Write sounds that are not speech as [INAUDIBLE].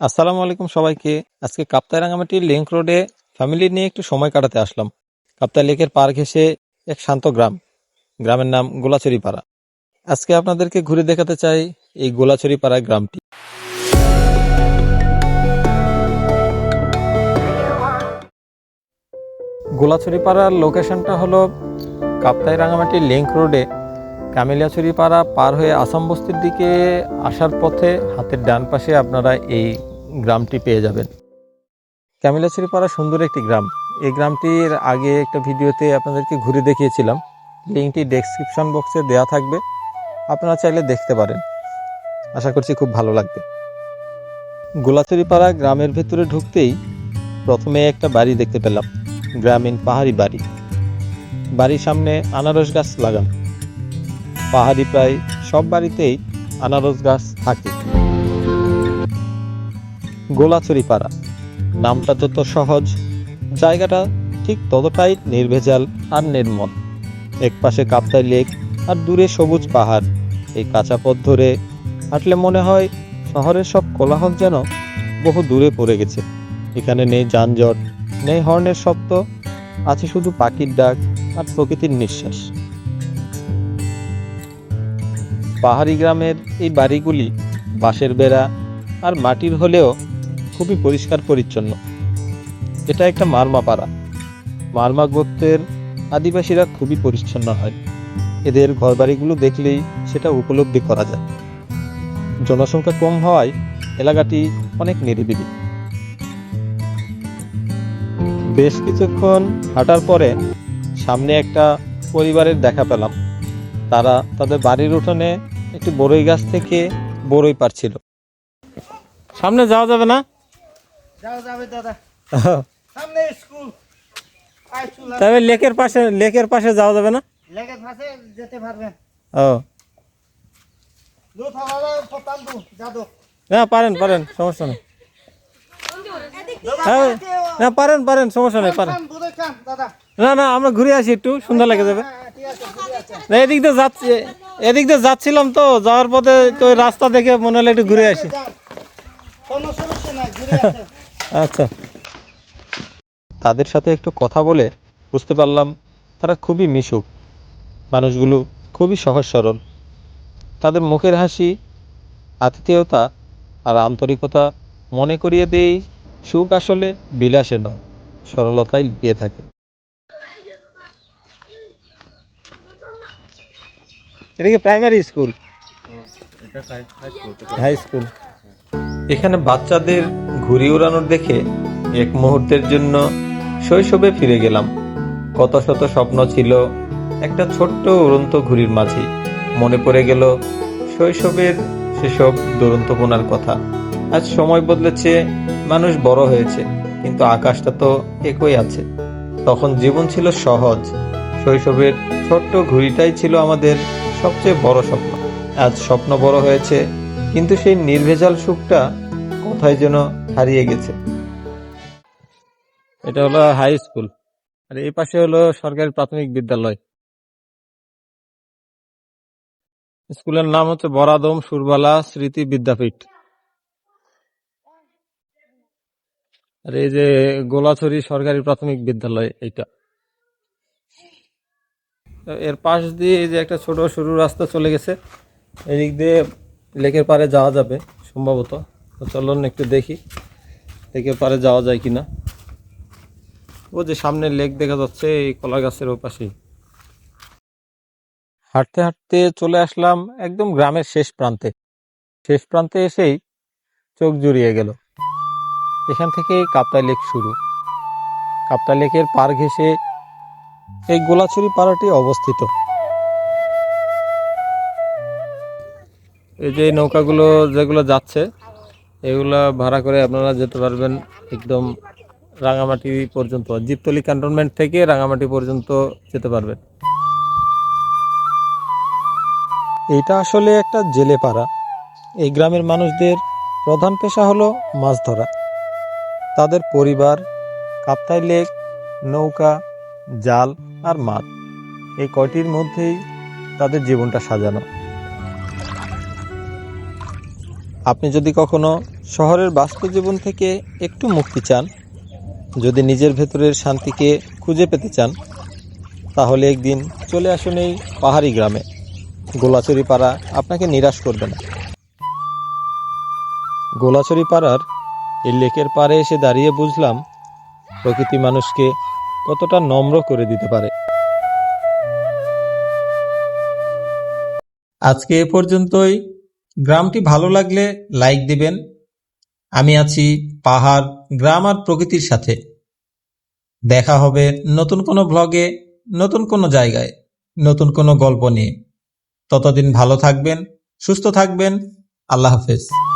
আসসালামু আলাইকুম সবাইকে। আজকে কাপ্তাই রাঙামাটির লিংক রোডে ফ্যামিলি নিয়ে একটু সময় কাটাতে আসলাম। কাপ্তাই লেকের পার ঘেঁষে এক শান্ত গ্রাম। গ্রামের নাম গোলাচুরি পাড়া আজকে আপনাদেরকে ঘুরে দেখাতে চাই এই গোলাচুরি পাড়া গ্রামটি। গোলাছড়ি পাড়ার লোকেশনটা হলো কাপ্তাই রাঙামাটি লিংক রোডে কামিলিয়াছড়ি পাড়া পার হয়ে আসাম বস্তির দিকে আসার পথে হাতের ডান পাশে আপনারা এই গ্রামটি পেয়ে যাবেন। কামিলাছড়ি পাড়া সুন্দর একটি গ্রাম। এই গ্রামটির আগে একটা ভিডিওতে আপনাদেরকে ঘুরে দেখিয়েছিলাম। লিঙ্কটি ডেসক্রিপশন বক্সে দেওয়া থাকবে। আপনারা চাইলে দেখতে পারেন। আশা করছি খুব ভালো লাগবে। পাড়া গ্রামের ভেতরে ঢুকতেই প্রথমে একটা বাড়ি দেখতে পেলাম। গ্রামীণ পাহাড়ি বাড়ি। বাড়ির সামনে আনারস গাছ লাগানো। পাহাড়ি প্রায় সব বাড়িতেই আনারস গাছ থাকে। গোলাচুরি পাড়া নামটা যত সহজ, জায়গাটা ঠিক ততটাই নির্ভেজাল আর নির্মল। এক পাশে কাপ্তাই লেক আর দূরে সবুজ পাহাড়। এই কাঁচা পথ ধরে হাঁটলে মনে হয় শহরের সব কোলাহল যেন বহু দূরে পড়ে গেছে। এখানে নেই যানজট, নেই হর্নের শব্দ, আছে শুধু পাখির ডাক আর প্রকৃতির নিঃশ্বাস। পাহাড়ি গ্রামের এই বাড়িগুলি বাঁশের বেড়া আর মাটির হলেও খুবই পরিষ্কার পরিচ্ছন্ন। এটা একটা মারমা পাড়া। মারমা গোত্রের আদিবাসীরা খুবই পরিচ্ছন্ন হয়। এদের ঘরবাড়িগুলো দেখলেই সেটা উপলব্ধি করা যায়। জনসংখ্যা কম হওয়ায় এলাকাটি অনেক নিরিবিলি। বেশ কিছুক্ষণ হাঁটার পরে সামনে একটা পরিবারের দেখা পেলাম। তারা তাদের বাড়ির উঠোনে একটি বড়ই গাছ থেকে বড়ই পারছিল। সামনে যাওয়া যাবে না? যাবে দাদা। [LAUGHS] সামনে স্কুল। তবে লেকের পাশে লেকের পাশে যাওয়া যাবে না? যেতে পারবেন। ও। হ্যাঁ পারেন পারেন সমস্যা নেই। হ্যাঁ হ্যাঁ পারেন পারেন সমস্যা নেই পারেন। না না আমরা ঘুরে আসি একটু সুন্দর লেগে যাবে। এদিক দিয়ে যাচ্ছি, এদিক দিয়ে যাচ্ছিলাম তো, যাওয়ার পথে তো রাস্তা দেখে মনে হলো একটু ঘুরে আসি। আচ্ছা। তাদের সাথে একটু কথা বলে বুঝতে পারলাম তারা খুবই মিশুক, মানুষগুলো খুবই সহজ সরল। তাদের মুখের হাসি, আতিথেয়তা আর আন্তরিকতা মনে করিয়ে দেই, সুখ আসলে বিলাসে নয় সরলতাই লুকিয়ে থাকে। এটা কি প্রাইমারি স্কুল হাই স্কুল এখানে বাচ্চাদের ঘুড়ি উড়ানোর দেখে এক মুহূর্তের জন্য শৈশবে ফিরে গেলাম। কত শত স্বপ্ন ছিল একটা ছোট্ট উড়ন্ত ঘুড়ির মাঝে। মনে পড়ে গেল শৈশবের সেসব দুরন্তপনার কথা। আজ সময় বদলেছে মানুষ বড় হয়েছে কিন্তু আকাশটা তো একই আছে। তখন জীবন ছিল সহজ। শৈশবের ছোট্ট ঘুড়িটাই ছিল আমাদের সবচেয়ে বড় স্বপ্ন। আজ স্বপ্ন বড় হয়েছে, কিন্তু সেই নির্ভেজাল সুখটা কোথায় যেন হারিয়ে গেছে। এটা হলো হাই স্কুল আর এই পাশে হলো সরকারি প্রাথমিক বিদ্যালয়। স্কুলের নাম হচ্ছে বরাদম সুরবালা স্মৃতি বিদ্যাপীঠ। আর এই যে গোলাছড়ি সরকারি প্রাথমিক বিদ্যালয়, এইটা। তো এর পাশ দিয়ে এই যে একটা ছোট সরু রাস্তা চলে গেছে, এদিক দিয়ে লেকের পাড়ে যাওয়া যাবে সম্ভবত। চলুন একটু দেখি লেকের পাড়ে যাওয়া যায় কিনা। ও যে সামনে লেক দেখা যাচ্ছে, এই কলা গাছের ওপাশেই। হাঁটতে হাঁটতে চলে আসলাম একদম গ্রামের শেষ প্রান্তে। শেষ প্রান্তে এসেই চোখ জুড়িয়ে গেল। এখান থেকে কাপ্তাই লেক শুরু। কাপ্তাই লেকের পার ঘেঁষে এই গোলাছড়ি পাড়াটি অবস্থিত। এই যে নৌকাগুলো যেগুলো যাচ্ছে এগুলো ভাড়া করে আপনারা যেতে পারবেন একদম রাঙামাটি পর্যন্ত জিপতলি ক্যান্টনমেন্ট থেকে রাঙামাটি পর্যন্ত যেতে পারবেন। এটা আসলে একটা জেলে পাড়া। এই গ্রামের মানুষদের প্রধান পেশা হলো মাছ ধরা। তাদের পরিবার কাপ্তাই লেক নৌকা জাল আর মাছ এই কয়টির মধ্যেই তাদের জীবনটা সাজানো। আপনি যদি কখনো শহরের বাস্তব জীবন থেকে একটু মুক্তি চান, যদি নিজের ভেতরের শান্তিকে খুঁজে পেতে চান, তাহলে একদিন চলে আসুন এই পাহাড়ি গ্রামে। গোলাচুরি পাড়া আপনাকে নিরাশ করবে না। গোলাচুরি পাড়ার এই লেকের পাড়ে এসে দাঁড়িয়ে বুঝলাম প্রকৃতি মানুষকে কতটা নম্র করে দিতে পারে। আজকে এ পর্যন্তই। গ্রামটি ভালো লাগলে লাইক দিবেন। আমি আছি পাহাড়, গ্রাম আর প্রকৃতির সাথে। দেখা হবে নতুন কোনো ব্লগে নতুন কোনো জায়গায়, নতুন কোনো গল্প নিয়ে। ততদিন ভালো থাকবেন, সুস্থ থাকবেন। আল্লাহ হাফেজ।